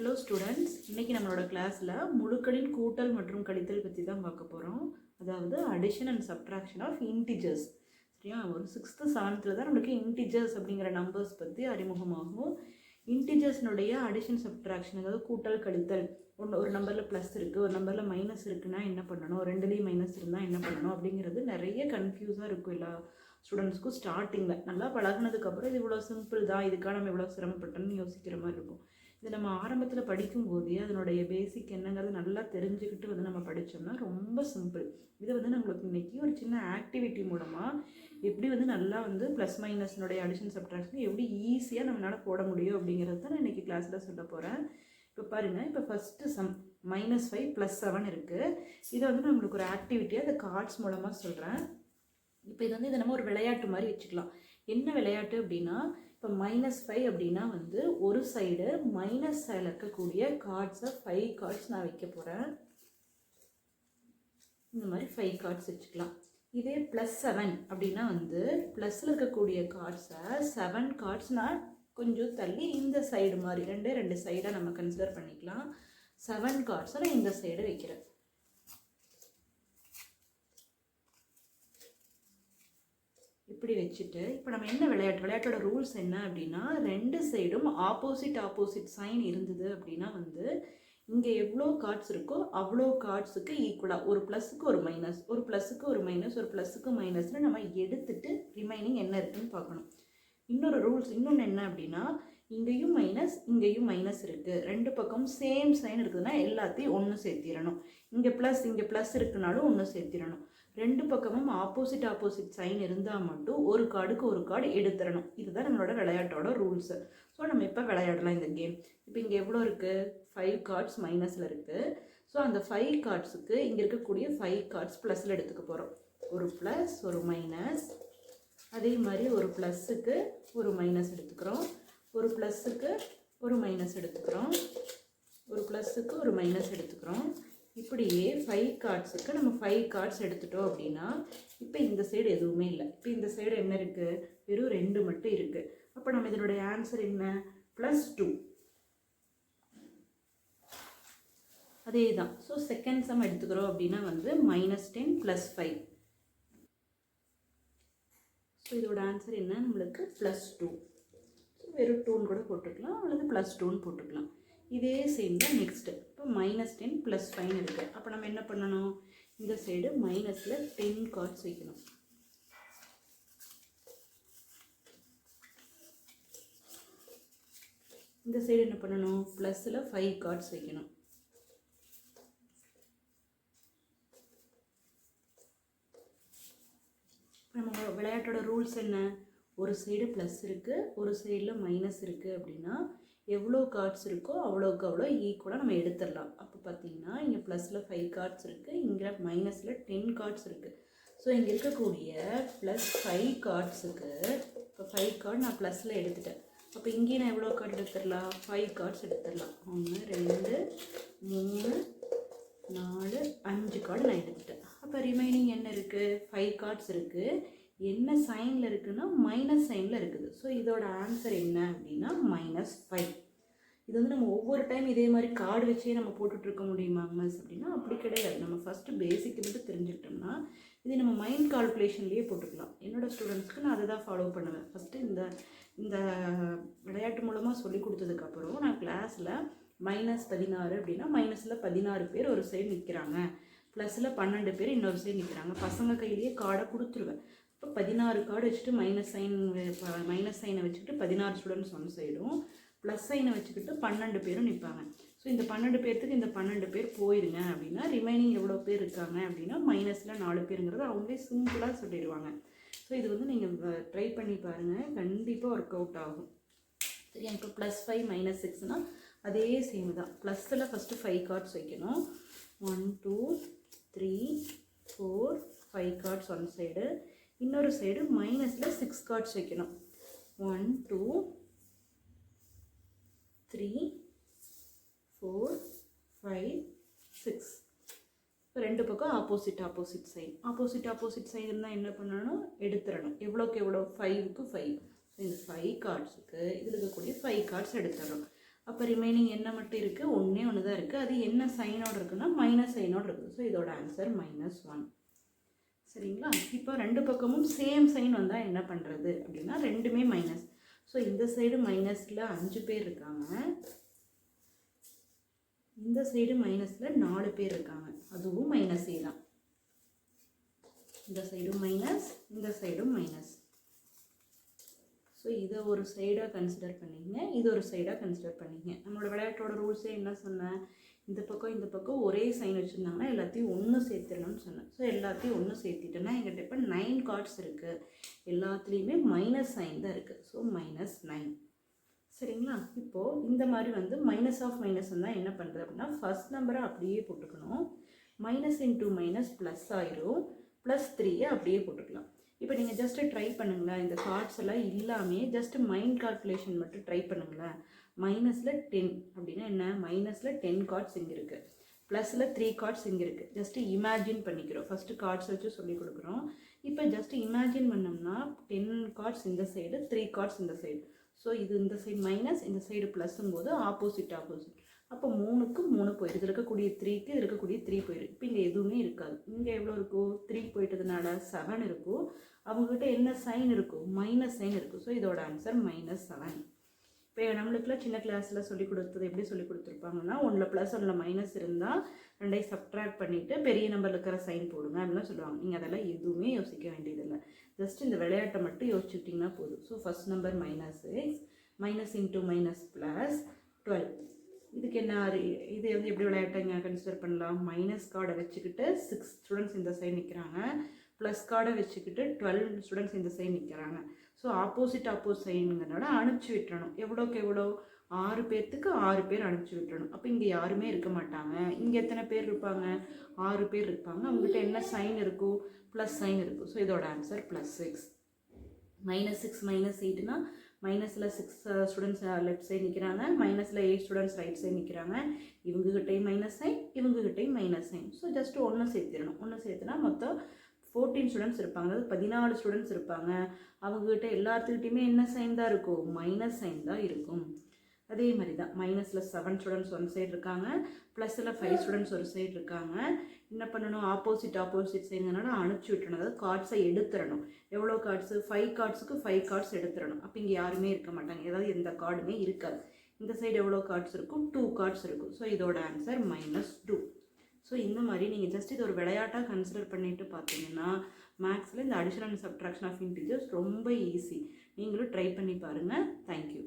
Hello students இன்றைக்கி நம்மளோட கிளாஸில் முழுக்களின் கூட்டல் மற்றும் கழித்தல் பற்றி தான் பார்க்க போகிறோம் அதாவது addition and subtraction of integers சரியா? ஒரு சிக்ஸ்த்து செவன்த்தில் தான் நம்மளுக்கு இன்டிஜர்ஸ் அப்படிங்கிற நம்பர்ஸ் பற்றி அறிமுகமாகும். இன்டிஜர்ஸ்னுடைய அடிஷன் சப்ட்ராக்ஷன் அதாவது கூட்டல் கழித்தல். ஒன்று ஒரு நம்பரில் ப்ளஸ் இருக்குது ஒரு நம்பரில் மைனஸ் இருக்குன்னா என்ன பண்ணணும்? ரெண்டுலேயும் மைனஸ் இருந்தால் என்ன பண்ணணும்? அப்படிங்கிறது நிறைய கன்ஃபியூஸாக இருக்கும் எல்லா ஸ்டூடெண்ட்ஸ்க்கும் ஸ்டார்டிங்கில் நல்லா பழகுனதுக்கப்புறம் இது இவ்வளோ சிம்பிள் தான் இதுக்காக நம்ம இவ்வளோ சிரமப்பட்டோம்னு யோசிக்கிற மாதிரி இருக்கும். இது நம்ம ஆரம்பத்தில் படிக்கும்போதே அதனுடைய பேசிக் என்னங்கிறது நல்லா தெரிஞ்சுக்கிட்டு வந்து நம்ம படித்தோம்னா ரொம்ப சிம்பிள் இதை வந்து நம்மளுக்கு இன்றைக்கி ஒரு சின்ன ஆக்டிவிட்டி மூலமாக எப்படி வந்து நல்லா வந்து ப்ளஸ் மைனஸ்னுடைய அடிஷன் சப்ட்ராக்ஷன் எப்படி ஈஸியாக நம்மளால் போட முடியும் அப்படிங்கிறது தான் நான் இன்றைக்கி கிளாஸில் சொல்ல போகிறேன் இப்போ பாருங்கள் இப்போ first sum minus five plus seven இருக்குது இதை வந்து நம்மளுக்கு ஒரு ஆக்டிவிட்டியாக அந்த கார்ட்ஸ் மூலமாக சொல்கிறேன் இப்போ இது வந்து இதை நம்ம ஒரு விளையாட்டு மாதிரி வச்சுக்கலாம். என்ன விளையாட்டு அப்படின்னா இப்போ மைனஸ் ஃபைவ் அப்படின்னா வந்து ஒரு சைடு மைனஸ் சைடில் இருக்கக்கூடிய கார்ட்ஸை ஃபைவ் கார்ட்ஸ் நான் வைக்க போகிறேன் இந்த மாதிரி ஃபைவ் கார்ட்ஸ் வச்சுக்கலாம். இதே ப்ளஸ் செவன் அப்படின்னா வந்து ப்ளஸ்ஸில் இருக்கக்கூடிய கார்ட்ஸை செவன் கார்ட்ஸ் நான் கொஞ்சம் தள்ளி இந்த சைடு மாதிரி ரெண்டே ரெண்டு சைடாக நம்ம கன்சிடர் பண்ணிக்கலாம். செவன் கார்ட்ஸை நான் இந்த சைடு வைக்கிறேன். இப்படி வச்சுட்டு இப்போ நம்ம என்ன விளையாட்டு விளையாட்டோட ரூல்ஸ் என்ன அப்படின்னா ரெண்டு சைடும் ஆப்போசிட் ஆப்போசிட் சைன் இருந்தது அப்படின்னா வந்து இங்கே எவ்வளோ கார்ட்ஸ் இருக்கோ அவ்வளோ கார்ட்ஸுக்கு ஈக்குவலாக ஒரு ப்ளஸுக்கு ஒரு மைனஸ் ஒரு ப்ளஸுக்கு ஒரு மைனஸ் ஒரு ப்ளஸுக்கு மைனஸ்னு நம்ம எடுத்துட்டு ரிமைனிங் என்ன இருக்குன்னு பார்க்கணும். இன்னொரு ரூல்ஸ் இன்னொன்று என்ன அப்படின்னா இங்கேயும் மைனஸ் இங்கேயும் மைனஸ் இருக்குது ரெண்டு பக்கம் சேம் சைன் இருக்குதுன்னா எல்லாத்தையும் ஒன்று சேர்த்திடணும். இங்கே ப்ளஸ் இங்கே ப்ளஸ் இருக்குனாலும் ஒன்று சேர்த்திடணும். ரெண்டு பக்கமும் ஆப்போசிட் ஆப்போசிட் சைன் இருந்தால் மட்டும் ஒரு கார்டுக்கு ஒரு கார்டு எடுத்துடணும். இதுதான் நம்மளோட விளையாட்டோட ரூல்ஸு ஸோ நம்ம இப்போ விளையாடலாம் இந்த கேம் இப்போ இங்கே எவ்வளோ இருக்குது ஃபைவ் கார்ட்ஸ் மைனஸில் இருக்குது ஸோ அந்த ஃபைவ் கார்ட்ஸுக்கு இங்கே இருக்கக்கூடிய ஃபைவ் கார்ட்ஸ் ப்ளஸில் எடுத்துக்க போகிறோம் ஒரு ப்ளஸ் ஒரு மைனஸ் அதே மாதிரி ஒரு ப்ளஸ்ஸுக்கு ஒரு மைனஸ் எடுத்துக்கிறோம். ஒரு ப்ளஸ்ஸுக்கு ஒரு மைனஸ் எடுத்துக்கிறோம். ஒரு ப்ளஸ்ஸுக்கு ஒரு மைனஸ் எடுத்துக்கிறோம். இப்படியே ஃபைவ் கார்ட்ஸுக்கு நம்ம ஃபைவ் கார்ட்ஸ் எடுத்துட்டோம் அப்படின்னா இப்போ இந்த சைடு எதுவுமே இல்லை. இப்போ இந்த சைடு என்ன இருக்குது வெறும் ரெண்டு மட்டும் இருக்குது அப்போ நம்ம இதனுடைய ஆன்சர் என்ன? ப்ளஸ் டூ அதே தான் ஸோ செகண்ட் சம் எடுத்துக்கிறோம் அப்படின்னா வந்து minus ten plus five so இதோட ஆன்சர் என்ன? நம்மளுக்கு ப்ளஸ் டூ வெறும் டூன்னு கூட போட்டுக்கலாம். அல்லது ப்ளஸ் டூன்னு போட்டுக்கலாம். இதே சேம் தான் நெக்ஸ்ட்டு இப்போ மைனஸ் டென் ப்ளஸ் ஃபைன் இருக்குது அப்போ நம்ம என்ன பண்ணணும்? இந்த சைடு மைனஸில் டென் கார்ட்ஸ் வைக்கணும். இந்த சைடு என்ன பண்ணணும்? ப்ளஸில் ஃபைவ் கார்ட்ஸ் வைக்கணும். நம்ம விளையாட்டோட ரூல்ஸ் என்ன? ஒரு சைடு ப்ளஸ் இருக்குது ஒரு சைடில் மைனஸ் இருக்குது அப்படின்னா எவ்வளோ கார்ட்ஸ் இருக்கோ அவ்வளோக்கு அவ்வளோ ஈக்குவலாக நம்ம எடுத்துடலாம். அப்போ பார்த்தீங்கன்னா இங்கே ப்ளஸில் ஃபைவ் கார்ட்ஸ் இருக்குது இங்கே மைனஸில் டென் கார்ட்ஸ் இருக்குது ஸோ இங்கே இருக்கக்கூடிய ப்ளஸ் ஃபைவ் கார்ட்ஸுக்கு இப்போ ஃபைவ் கார்டு நான் ப்ளஸில் எடுத்துட்டேன். அப்போ இங்கே நான் எவ்வளோ கார்டு எடுத்துடலாம்? ஃபைவ் கார்ட்ஸ் எடுத்துடலாம். ஒன்று ரெண்டு மூணு நாலு அஞ்சு கார்டு நான் எடுத்துட்டேன். அப்போ ரிமைனிங் என்ன இருக்குது ஃபைவ் கார்ட்ஸ் இருக்குது என்ன சைனில் இருக்குன்னா மைனஸ் சைனில் இருக்குது. ஸோ இதோட ஆன்சர் என்ன அப்படின்னா மைனஸ் ஃபைவ் இது வந்து நம்ம ஒவ்வொரு டைம் இதே மாதிரி கார்டு வச்சே நம்ம போட்டுட்ருக்க முடியுமா மிஸ் அப்படின்னா? அப்படி கிடையாது. நம்ம ஃபஸ்ட்டு பேசிக் மட்டும் தெரிஞ்சுக்கிட்டோம்னா இது நம்ம மைண்ட் கால்குலேஷன்லேயே போட்டுக்கலாம். என்னோடய ஸ்டூடெண்ட்ஸ்க்கு நான் அதை தான் ஃபாலோ பண்ணுவேன். ஃபஸ்ட்டு இந்த இந்த விளையாட்டு மூலமாக சொல்லி கொடுத்ததுக்கப்புறம் நான் கிளாஸில் மைனஸ் பதினாறு அப்படின்னா மைனஸில் பதினாறு பேர் ஒரு சைடு நிற்கிறாங்க ப்ளஸில் பன்னெண்டு பேர் இன்னொரு சைடு நிற்கிறாங்க பசங்க கையிலேயே கார்டை கொடுத்துருவேன். இப்போ பதினாறு கார்டு வச்சுட்டு மைனஸ் சைன் மைனஸ் சைனை வச்சுக்கிட்டு பதினாறு ஸ்டூடெண்ட்ஸ் ஒன் சைடும் ப்ளஸ் சைனை வச்சுக்கிட்டு பன்னெண்டு பேரும் நிற்பாங்க ஸோ இந்த பன்னெண்டு பேர்த்துக்கு இந்த பன்னெண்டு பேர் போயிருங்க அப்படின்னா ரிமைனிங் எவ்வளோ பேர் இருக்காங்க அப்படின்னா மைனஸில் நாலு பேருங்கிறது அவங்களே சிம்பிளாக சொல்லிடுவாங்க. ஸோ இது வந்து நீங்கள் ட்ரை பண்ணி பாருங்கள் கண்டிப்பாக ஒர்க் அவுட் ஆகும். சரியா இப்போ ப்ளஸ் ஃபைவ் மைனஸ் சிக்ஸ்னால் அதே சேம் தான். ப்ளஸ்ஸில் ஃபஸ்ட்டு ஃபைவ் கார்ட்ஸ் வைக்கணும். One two three four five cards one side இன்னொரு சைடு மைனஸில் சிக்ஸ் கார்ட்ஸ் வைக்கணும். One two three four five six இப்போ ரெண்டு பக்கம் opposite opposite sign opposite opposite sign இருந்தால் என்ன பண்ணணும்? எடுத்துடணும் எவ்வளோக்கு எவ்வளோ ஃபைவுக்கு ஃபைவ் ஸோ இந்த ஃபைவ் கார்ட்ஸுக்கு இதில் இருக்கக்கூடிய ஃபைவ் கார்ட்ஸ் எடுத்துடணும் அப்போ ரிமைனிங் என்ன மட்டும் இருக்குது ஒன்றே ஒன்று தான் இருக்குது அது என்ன சைனோடு இருக்குன்னா மைனஸ் சைனோடு இருக்குது ஸோ இதோட ஆன்சர் மைனஸ் ஒன் சரிங்களா? இப்போ ரெண்டு பக்கமும் சேம் சைன் வந்தால் என்ன பண்ணுறது அப்படின்னா ரெண்டுமே மைனஸ் ஸோ இந்த சைடு மைனஸில் அஞ்சு பேர் இருக்காங்க. இந்த சைடு மைனஸில் நாலு பேர் இருக்காங்க. அதுவும் மைனஸே தான். இந்த சைடும் மைனஸ் இந்த சைடும் மைனஸ் ஸோ இதை ஒரு சைடாக கன்சிடர் பண்ணிங்க. இது ஒரு சைடாக கன்சிடர் பண்ணிங்க. நம்மளோட விளையாட்டோட ரூல்ஸே என்ன சொன்னேன்? இந்த பக்கம் இந்த பக்கம் ஒரே சைன் வச்சுருந்தாங்கன்னா எல்லாத்தையும் ஒன்று சேர்த்துடணும்னு சொன்னேன். ஸோ எல்லாத்தையும் ஒன்று சேர்த்திட்டேன்னா எங்கிட்ட இப்போ நைன் கார்ட்ஸ் இருக்குது எல்லாத்துலேயுமே மைனஸ் சைன் தான் இருக்குது ஸோ மைனஸ் நைன் சரிங்களா? இப்போது இந்த மாதிரி வந்து மைனஸ் ஆஃப் மைனஸ் தான் என்ன பண்ணுறது அப்படின்னா ஃபஸ்ட் நம்பரை அப்படியே போட்டுக்கணும். மைனஸ் இன்டூ மைனஸ் ப்ளஸ் ஆயிரும். ப்ளஸ் த்ரீயை அப்படியே போட்டுக்கலாம். இப்போ நீங்கள் ஜஸ்ட்டு ட்ரை பண்ணுங்களேன். இந்த கார்ட்ஸ் எல்லாம் இல்லாமே ஜஸ்ட்டு மைண்ட் கால்குலேஷன் மட்டும் ட்ரை பண்ணுங்களேன். மைனஸில் டென் அப்படின்னா என்ன? மைனஸில் டென் கார்ட்ஸ் இங்கே இருக்குது ப்ளஸில் த்ரீ கார்ட்ஸ் இங்கே இருக்குது ஜஸ்ட்டு இமேஜின் பண்ணிக்கிறோம். ஃபஸ்ட்டு கார்ட்ஸ் வச்சு சொல்லி கொடுக்குறோம். இப்போ ஜஸ்ட்டு இமேஜின் பண்ணோம்னா டென் கார்ட்ஸ் இந்த சைடு த்ரீ கார்ட்ஸ் இந்த சைடு ஸோ இது இந்த சைடு மைனஸ் இந்த சைடு ப்ளஸ்ஸும் போது ஆப்போசிட் ஆப்போசிட் அப்போ மூணுக்கு மூணு போயிடுது இருக்கக்கூடிய த்ரீக்கு இருக்கக்கூடிய த்ரீ போயிடும் இப்போ இங்கே எதுவுமே இருக்காது. இங்கே எவ்வளோ இருக்கும் த்ரீ போயிட்டதுனால செவன் இருக்கும் அவங்கக்கிட்ட என்ன சைன் இருக்கும் மைனஸ் சைன் இருக்கும் ஸோ இதோட ஆன்சர் மைனஸ் செவன் இப்போ நம்மளுக்குலாம் சின்ன கிளாஸில் சொல்லி கொடுத்தது எப்படி சொல்லி கொடுத்துருப்பாங்கன்னா ஒன்றில் ப்ளஸ் ஒன்றில் மைனஸ் இருந்தால் ரெண்டையும் சப்ட்ராக்ட் பண்ணிவிட்டு பெரிய நம்பரில் இருக்கிற சைன் போடுங்க அப்படிலாம் சொல்லுவாங்க. நீங்கள் அதெல்லாம் எதுவுமே யோசிக்க வேண்டியதில்லை. ஜஸ்ட் இந்த விளையாட்டை மட்டும் யோசிச்சுக்கிட்டிங்கன்னா போதும். So first number minus six minus into minus plus twelve இதுக்கு என்ன இது வந்து எப்படி விளையாட்டுங்க? கன்சிடர் பண்ணலாம். மைனஸ் கார்டை வச்சுக்கிட்டு சிக்ஸ் ஸ்டூடெண்ட்ஸ் இந்த சைடு நிற்கிறாங்க ப்ளஸ் கார்டை வச்சுக்கிட்டு டுவெல் ஸ்டூடெண்ட்ஸ் இந்த சைடு நிற்கிறாங்க ஸோ ஆப்போசிட் ஆப்போசிட் சைனுங்கிறனால அனுப்பிச்சி விட்டுறணும். எவ்வளோக்கு எவ்வளோ ஆறு பேர்த்துக்கு ஆறு பேர் அனுப்பிச்சி விட்டுறணும். அப்போ இங்கே யாருமே இருக்க மாட்டாங்க. இங்கே எத்தனை பேர் இருப்பாங்க? ஆறு பேர் இருப்பாங்க. அவங்ககிட்ட என்ன சைன் இருக்கும் ப்ளஸ் சைன் இருக்கும். ஸோ இதோட answer plus six minus six minus எயிட்னா மைனஸில் சிக்ஸ் ஸ்டூடெண்ட்ஸ் லெஃப்ட் சைடு நிற்கிறாங்க மைனஸில் எயிட் ஸ்டூடெண்ட்ஸ் ரைட் சைடு நிற்கிறாங்க இவங்ககிட்டையும் மைனஸ் சைன் இவங்ககிட்டையும் மைனஸ் சைன் ஸோ ஜஸ்ட் ஒன்று சேர்த்திடணும். ஒன்று சேர்த்துனா மொத்தம் ஃபோர்டீன் ஸ்டூடெண்ட்ஸ் இருப்பாங்க. அதாவது பதினாலு ஸ்டூடெண்ட்ஸ் இருப்பாங்க. அவங்ககிட்ட எல்லாத்துக்கிட்டையுமே என்ன சைன் தான் இருக்கும்? மைனஸ் சைன் தான் இருக்கும். அதே மாதிரி தான் மைனஸில் செவன் ஸ்டூடெண்ட்ஸ் ஒன் சைடு இருக்காங்க. ப்ளஸில் ஃபைவ் ஸ்டூடெண்ட்ஸ் ஒரு சைடு இருக்காங்க. என்ன பண்ணணும்? ஆப்போசிட் ஆப்போசிட் சைடுனால அனுப்பிச்சி விட்டுறணும். அதாவது கார்ட்ஸை எடுத்துடணும் எவ்வளோ கார்ட்ஸு ஃபைவ் கார்ட்ஸுக்கு ஃபைவ் கார்ட்ஸ் எடுத்துடணும் அப்போ இங்கே யாருமே இருக்க மாட்டாங்க. ஏதாவது எந்த கார்டுமே இருக்காது. இந்த சைடு எவ்வளோ கார்ட்ஸ் இருக்கும்? டூ கார்ட்ஸ் இருக்கும். ஸோ இதோட ஆன்சர் மைனஸ் டூ ஸோ இந்த மாதிரி நீங்கள் ஜஸ்ட் இது ஒரு விளையாட்டாக கன்சிடர் பண்ணிட்டு பார்த்தீங்கன்னா மேக்ஸில் இந்த additional and subtraction of integers ரொம்ப ஈஸி நீங்களும் ட்ரை பண்ணி பாருங்கள் தேங்க்யூ